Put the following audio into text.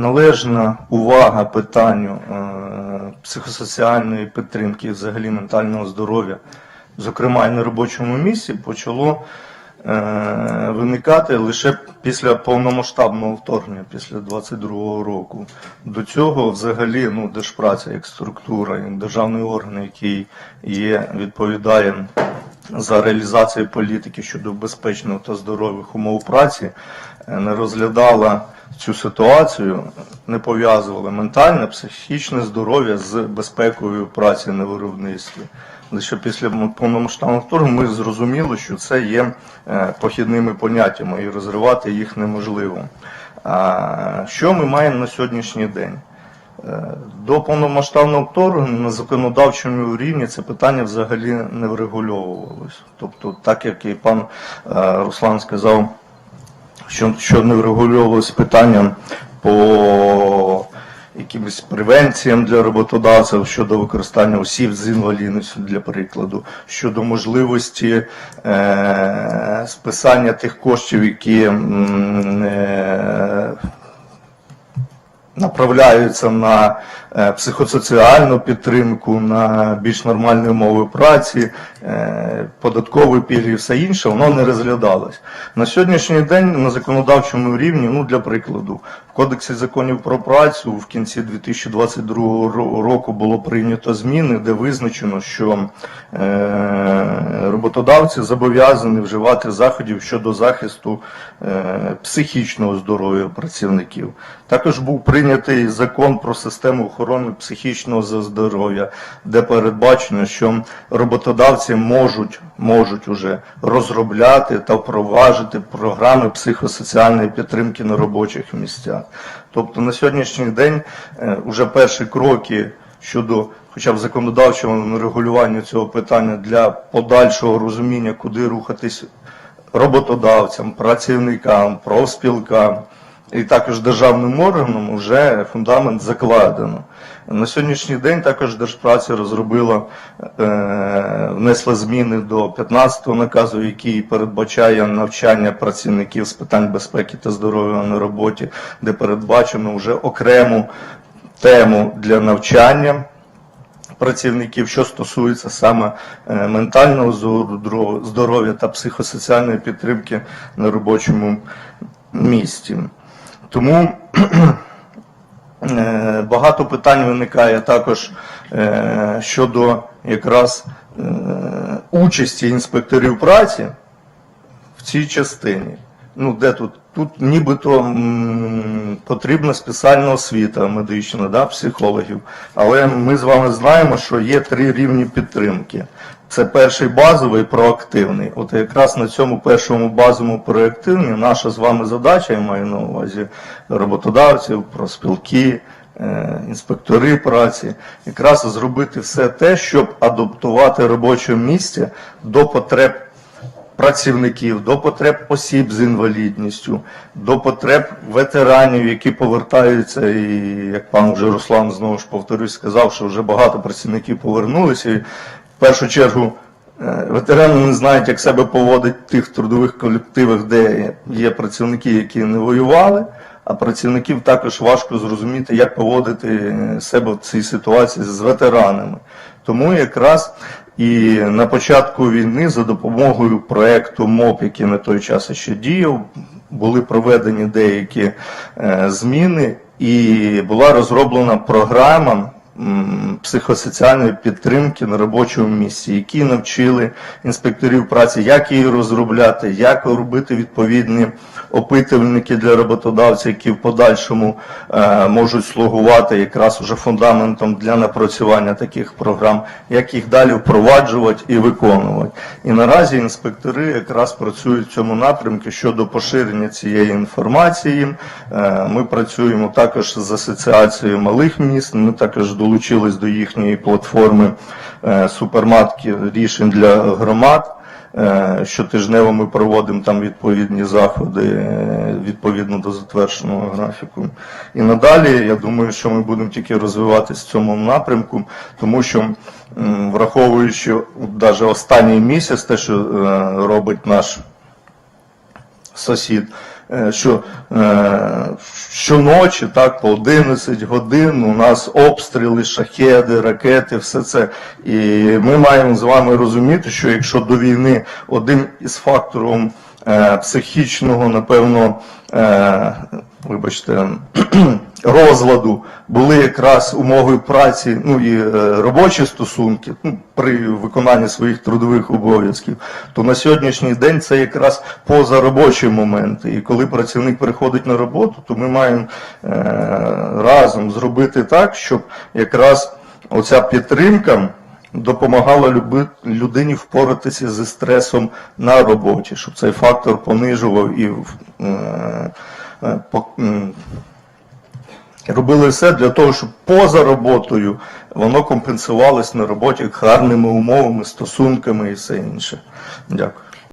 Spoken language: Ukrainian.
Належна увага питанню е, психосоціальної підтримки взагалі ментального здоров'я, зокрема і на робочому місці, почало е, виникати лише після повномасштабного вторгнення, після 22-го року. До цього взагалі ну, Держпраця як структура, як державний орган, який є, відповідає за реалізацію політики щодо безпечного та здорових умов праці, е, не розглядала цю ситуацію, не пов'язували ментальне, психічне здоров'я з безпекою праці на виробництві. Лише після повномасштабного вторгнення ми зрозуміли, що це є е, похідними поняттями і розривати їх неможливо. Що ми маємо на сьогоднішній день? Е, До повномасштабного вторгнення на законодавчому рівні це питання взагалі не врегульовувалось. Тобто, так як і пан е, Руслан сказав, що, що не врегульовувалось питання по якимось превенціям для роботодавців щодо використання осіб з інвалідністю, для прикладу, щодо можливості е, списання тих коштів, які е, направляються на психосоціальну підтримку, на більш нормальні умови праці, е, податкові пільги і все інше, воно не розглядалось. На сьогоднішній день на законодавчому рівні, ну для прикладу, в Кодексі законів про працю в кінці 2022 року було прийнято зміни, де визначено, що е, роботодавці зобов'язані вживати заходів щодо захисту е, психічного здоров'я працівників. Також був прийнятий закон про систему охорони психічного здоров'я, де передбачено, що роботодавці можуть, можуть уже розробляти та впроваджувати програми психосоціальної підтримки на робочих місцях. Тобто на сьогоднішній день е, вже перші кроки щодо хоча б законодавчого регулювання цього питання для подальшого розуміння, куди рухатись роботодавцям, працівникам, профспілкам і також державним органам вже фундамент закладено. На сьогоднішній день також Держпраця розробила, е, внесла зміни до 15-го наказу, який передбачає навчання працівників з питань безпеки та здоров'я на роботі, де передбачено вже окрему тему для навчання працівників, що стосується саме е, ментального здоров'я та психосоціальної підтримки на робочому місці. Тому е, багато питань виникає також е, щодо якраз е, участі інспекторів праці в цій частині. Ну, де тут? Тут нібито потрібна спеціальна освіта медична, да, психологів. Але ми з вами знаємо, що є три рівні підтримки. Це перший базовий проактивний. От якраз на цьому першому базовому проактивні наша з вами задача, я маю на увазі роботодавців, проспілки, е, інспектори праці, якраз зробити все те, щоб адаптувати робоче місце до потреб працівників, до потреб осіб з інвалідністю, до потреб ветеранів, які повертаються, і як пан вже Руслан знову ж повторюсь, сказав, що вже багато працівників повернулися. В першу чергу е, ветерани не знають, як себе поводити в тих трудових колективах, де є працівники, які не воювали. А працівників також важко зрозуміти, як поводити себе в цій ситуації з ветеранами. Тому якраз і на початку війни за допомогою проекту МОП, який на той час ще діяв, були проведені деякі е, зміни, і була розроблена програма психосоціальної підтримки на робочому місці, які навчили інспекторів праці, як її розробляти, як робити відповідні опитувальники для роботодавця, які в подальшому е, можуть слугувати якраз уже фундаментом для напрацювання таких програм, як їх далі впроваджувати і виконувати. І наразі інспектори якраз працюють в цьому напрямку щодо поширення цієї інформації. Е, Ми працюємо також з асоціацією малих міст. Ми також долучились до їхньої платформи е, суперматки рішень для громад. Е, Щотижнево ми проводимо там відповідні заходи е, відповідно до затвердженого графіку. І надалі я думаю, що ми будемо тільки розвиватися в цьому напрямку, тому що враховуючи навіть останній місяць, те, що робить наш сусід, що е, щоночі, так, по 11 годин у нас обстріли, шахеди, ракети, все це. І ми маємо з вами розуміти, що якщо до війни один із факторів е, психічного, напевно, е, вибачте, розладу були якраз умови праці, ну і е, робочі стосунки ну, при виконанні своїх трудових обов'язків, то на сьогоднішній день це якраз позаробочі моменти. І коли працівник приходить на роботу, то ми маємо е, разом зробити так, щоб якраз оця підтримка допомагала людині впоратися зі стресом на роботі, щоб цей фактор понижував і е, е, робили все для того, щоб поза роботою воно компенсувалось на роботі гарними умовами, стосунками і все інше. Дякую.